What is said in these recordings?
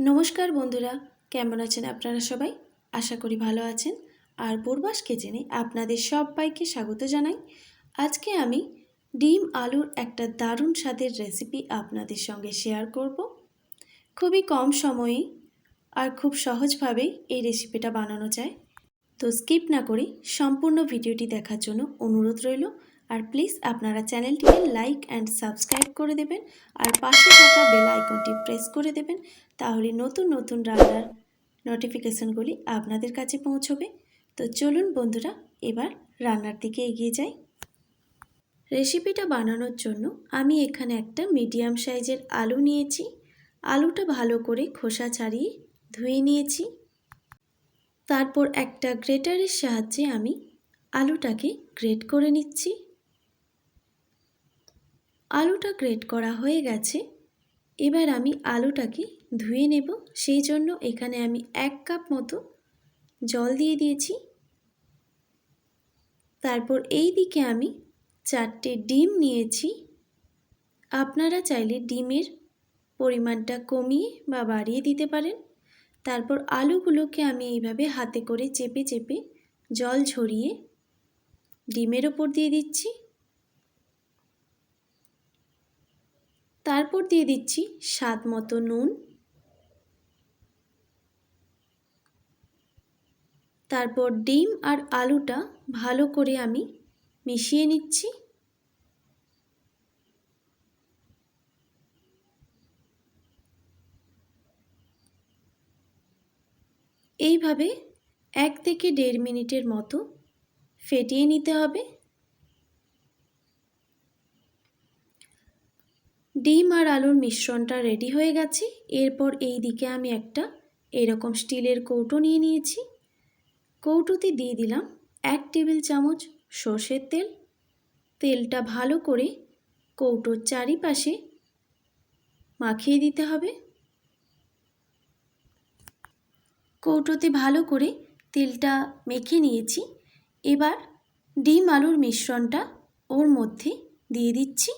নমস্কার বন্ধুরা, কেমন আছেন আপনারা সবাই? আশা করি ভালো আছেন। আর পূর্বাস কিচেনে আপনাদের সবাইকে স্বাগত জানাই। আজকে আমি ডিম আলুর একটা দারুণ স্বাদের রেসিপি আপনাদের সঙ্গে শেয়ার করব। খুবই কম সময়ে আর খুব সহজভাবেই এই রেসিপিটা বানানো যায়। তো স্কিপ না করে সম্পূর্ণ ভিডিওটি দেখার জন্য অনুরোধ রইল। আর প্লিজ আপনারা চ্যানেলটিকে লাইক অ্যান্ড সাবস্ক্রাইব করে দেবেন। আর পাশে থাকা বেল আইকনটি প্রেস করে দেবেন তাহলে নতুন নতুন রান্নার নোটিফিকেশনগুলি আপনাদের কাছে পৌঁছবে। তো চলুন বন্ধুরা, এবার রান্নার দিকে এগিয়ে যাই। রেসিপিটা বানানোর জন্য আমি এখানে একটা মিডিয়াম সাইজের আলু নিয়েছি। আলুটা ভালো করে খোসা ছাড়িয়ে ধুয়ে নিয়েছি। তারপর একটা গ্রেটারের সাহায্যে আমি আলুটাকে গ্রেট করে নিচ্ছি। আলুটা গ্রেট করা হয়ে গেছে। এবার আমি আলুটাকে ধুয়ে নেব। সেই জন্য এখানে আমি এক কাপ মতো জল দিয়ে দিয়েছি। তারপর এই দিকে আমি চারটে ডিম নিয়েছি। আপনারা চাইলে ডিমের পরিমাণটা কমিয়ে বা বাড়িয়ে দিতে পারেন। তারপর আলুগুলোকে আমি এইভাবে হাতে করে চেপে চেপে জল ঝরিয়ে ডিমের ওপর দিয়ে দিচ্ছি। তারপর দিয়ে দিচ্ছি স্বাদ মতো নুন। তারপর ডিম আর আলুটা ভালো করে আমি মিশিয়ে নিচ্ছি। এইভাবে এক থেকে দেড় মিনিটের মতো ফেটিয়ে নিতে হবে। ডিম আর আলুর মিশ্রণটা রেডি হয়ে গেছে। এরপর এই দিকে আমি একটা এরকম স্টিলের কৌটো নিয়ে নিয়েছি। কৌটোতে দিয়ে দিলাম এক টেবিল চামচ সর্ষের তেল। তেলটা ভালো করে কৌটোর চারিপাশে মাখিয়ে দিতে হবে। কৌটোতে ভালো করে তেলটা মেখে নিয়েছি। এবার ডিম আলুর মিশ্রণটা ওর মধ্যে দিয়ে দিচ্ছি।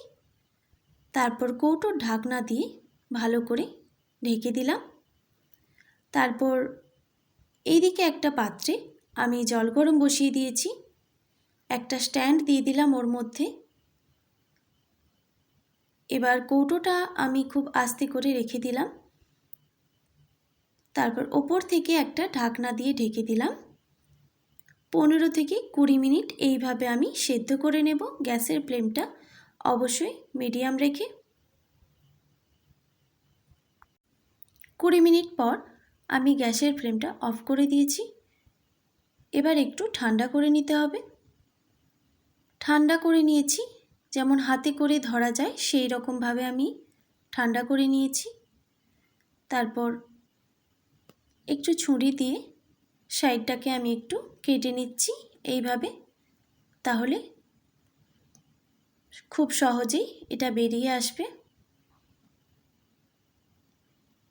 তারপর কৌটোর ঢাকনা দিয়ে ভালো করে ঢেকে দিলাম। তারপর এইদিকে একটা পাত্রে আমি জল গরম বসিয়ে দিয়েছি। একটা স্ট্যান্ড দিয়ে দিলাম ওর মধ্যে। এবার কৌটোটা আমি খুব আস্তে করে রেখে দিলাম। তারপর ওপর থেকে একটা ঢাকনা দিয়ে ঢেকে দিলাম। পনেরো থেকে কুড়ি মিনিট এইভাবে আমি সেদ্ধ করে নেব গ্যাসের ফ্লেমটা অবশ্যই মিডিয়াম রেখে। কুড়ি মিনিট পর আমি গ্যাসের ফ্লেমটা অফ করে দিয়েছি। এবার একটু ঠান্ডা করে নিতে হবে। ঠান্ডা করে নিয়েছি, যেমন হাতে করে ধরা যায় সেই রকমভাবে আমি ঠান্ডা করে নিয়েছি। তারপর একটু ছুরি দিয়ে সাইডটাকে আমি একটু কেটে নিচ্ছি এইভাবে, তাহলে খুব সহজেই এটা বেরিয়ে আসবে।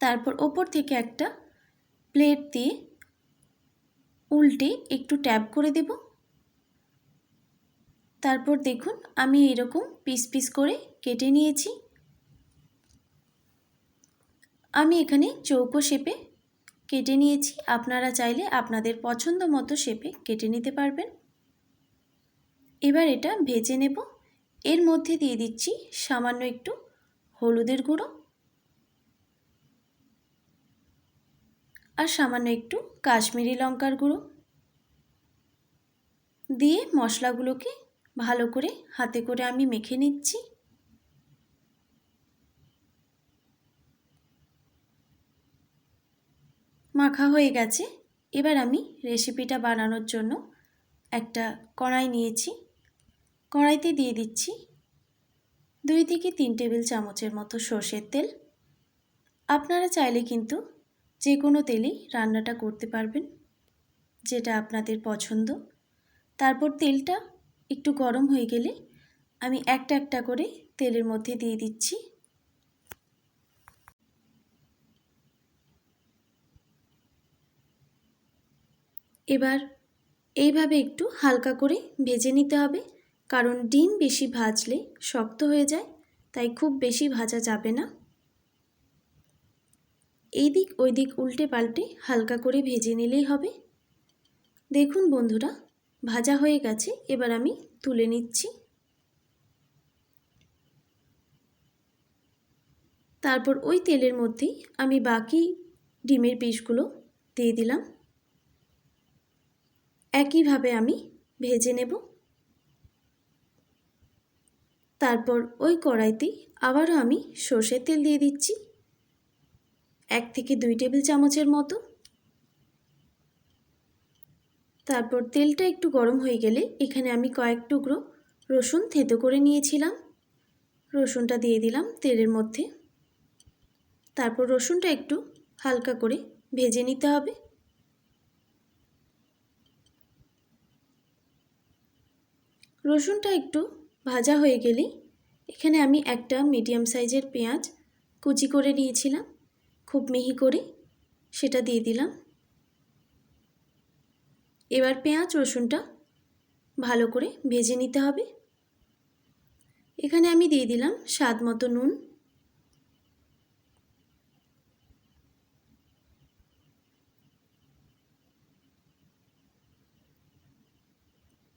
তারপর ওপর থেকে একটা প্লেট দিয়ে উল্টে একটু ট্যাপ করে দেব। তারপর দেখুন, আমি এরকম পিস পিস করে কেটে নিয়েছি। আমি এখানে চৌকো শেপে কেটে নিয়েছি। আপনারা চাইলে আপনাদের পছন্দ মতো শেপে কেটে নিতে পারবেন। এবার এটা ভেজে নেব। এর মধ্যে দিয়ে দিচ্ছি সামান্য একটু হলুদের গুঁড়ো। আর সামান্য একটু কাশ্মীরি লঙ্কার গুঁড়ো। দিয়ে মশলাগুলোকে ভালো করে হাতে করে আমি মেখে নিচ্ছি। মাখা হয়ে গেছে। এবার আমি রেসিপিটা বানানোর জন্য একটা কড়াই নিয়েছি। কড়াইতে দিয়ে দিচ্ছি দুই থেকে তিন টেবিল চামচের মতো সর্ষের তেল। আপনারা চাইলে কিন্তু যে কোনো তেলেই রান্নাটা করতে পারবেন, যেটা আপনাদের পছন্দ। তারপর তেলটা একটু গরম হয়ে গেলে আমি একটা একটা করে তেলের মধ্যে দিয়ে দিচ্ছি। এবার এইভাবে একটু হালকা করে ভেজে নিতে হবে, কারণ ডিম বেশি ভাজলে শক্ত হয়ে যায়, তাই খুব বেশি ভাজা যাবে না। এই দিক ওই দিক উল্টে পাল্টে হালকা করে ভেজে নিলেই হবে। দেখুন বন্ধুরা ভাজা হয়ে গেছে, এবার আমি তুলে নিচ্ছি। তারপর ওই তেলের মধ্যেই আমি বাকি ডিমের পিসগুলো দিয়ে দিলাম। একইভাবে আমি ভেজে নেব। তারপর ওই কড়াইতেই আবারও আমি সর্ষের তেল দিয়ে দিচ্ছি। এক থেকে দুই টেবিল চামচের মতো। তারপর তেলটা একটু গরম হয়ে গেলে এখানে আমি কয়েক টুকরো রসুন থেতো করে নিয়েছিলাম। রসুনটা দিয়ে দিলাম তেলের মধ্যে। তারপর রসুনটা একটু হালকা করে ভেজে নিতে হবে। রসুনটা একটু ভাজা হয়ে গেলেই এখানে আমি একটা মিডিয়াম সাইজের পেঁয়াজ কুচি করে নিয়েছিলাম। খুব মিহি করে সেটা দিয়ে দিলাম। এবার পেঁয়াজ, রসুনটা ভালো করে ভেজে নিতে হবে। এখানে আমি দিয়ে দিলাম স্বাদ মতো নুন।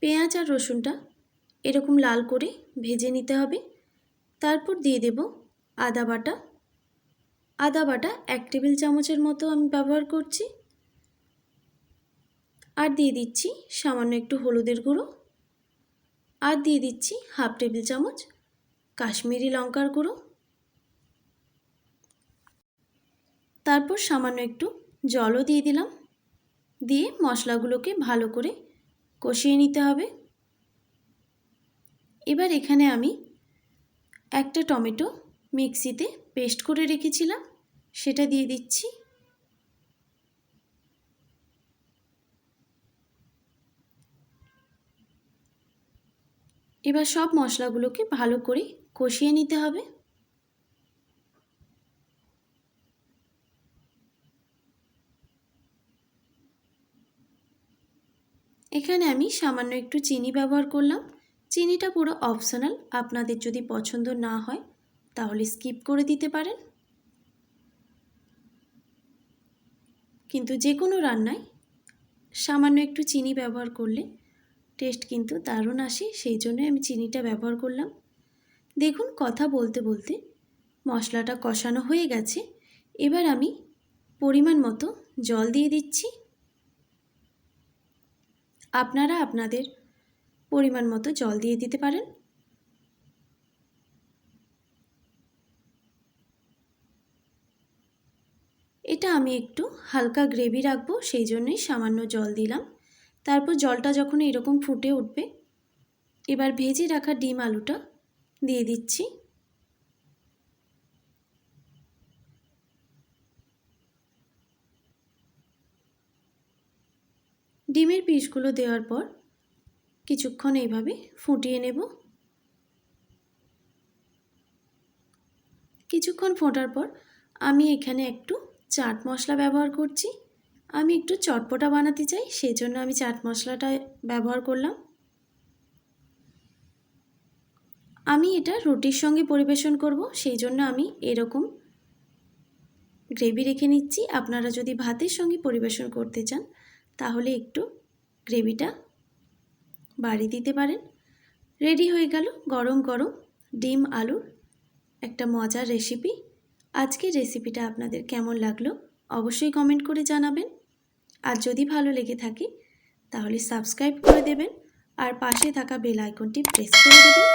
পেঁয়াজ আর রসুনটা এরকম লাল করে ভেজে নিতে হবে। তারপর দিয়ে দেব আদা বাটা। আদা বাটা এক টেবিল চামচের মতো আমি ব্যবহার করছি। আর দিয়ে দিচ্ছি সামান্য একটু হলুদের গুঁড়ো। আর দিয়ে দিচ্ছি হাফ টেবিল চামচ কাশ্মীরি লঙ্কার গুঁড়ো। তারপর সামান্য একটু জলও দিয়ে দিলাম। দিয়ে মশলাগুলোকে ভালো করে কষিয়ে নিতে হবে। এবার এখানে আমি একটা টমেটো মিক্সিতে পেস্ট করে রেখেছিলাম। সেটা দিয়ে দিচ্ছি। এবার সব মশলাগুলোকে ভালো করে কষিয়ে নিতে হবে। এখানে আমি সামান্য একটু চিনি ব্যবহার করলাম। চিনিটা পুরো অপশনাল, আপনাদের যদি পছন্দ না হয়, তাহলে স্কিপ করে দিতে পারেন। কিন্তু যে কোনো রান্নায় সামান্য একটু চিনি ব্যবহার করলে টেস্ট কিন্তু দারুণ আসে, সেই জন্য আমি চিনিটা ব্যবহার করলাম। দেখুন কথা বলতে বলতে মশলাটা কষানো হয়ে গেছে। এবার আমি পরিমাণ মতো জল দিয়ে দিচ্ছি। আপনারা আপনাদের পরিমাণ মতো জল দিয়ে দিতে পারেন। এটা আমি একটু হালকা গ্রেভি রাখব, সেই জন্যই সামান্য জল দিলাম। তারপর জলটা যখন এরকম ফুটে উঠবে, এবার ভেজে রাখা ডিম আলুটা দিয়ে দিচ্ছি। ডিমের পিসগুলো দেওয়ার পর কিছুক্ষণ এইভাবে ফুটিয়ে নেব। কিছুক্ষণ ফোটার পর আমি এখানে একটু চাট মশলা ব্যবহার করছি। আমি একটু চটপটা বানাতে চাই সেই জন্য আমি চাট মশলাটা ব্যবহার করলাম। আমি এটা রুটির সঙ্গে পরিবেশন করব সেই জন্য আমি এরকম গ্রেভি রেখে নিচ্ছি। আপনারা যদি ভাতের সঙ্গে পরিবেশন করতে চান, তাহলে একটু গ্রেভিটা বাড়ি দিতে পারেন। রেডি হয়ে গেল গরম গরম ডিম আলুর একটা মজার রেসিপি। আজকের রেসিপিটা আপনাদের কেমন লাগল, অবশ্যই কমেন্ট করে জানাবেন। আর যদি ভালো লেগে থাকে, তাহলে সাবস্ক্রাইব করে দেবেন আর পাশে থাকা বেল আইকনটি প্রেস করে দেবেন।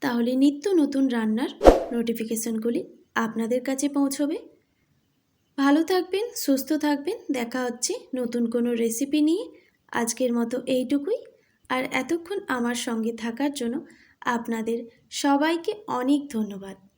তাহলে নিত্য নতুন রান্নার নোটিফিকেশনগুলি আপনাদের কাছে পৌঁছবে। ভালো থাকবেন, সুস্থ থাকবেন, দেখা হচ্ছে নতুন কোনো রেসিপি নিয়ে। আজকের মতো এইটুকুই। আর এতক্ষণ আমার সঙ্গে থাকার জন্য আপনাদের সবাইকে অনেক ধন্যবাদ।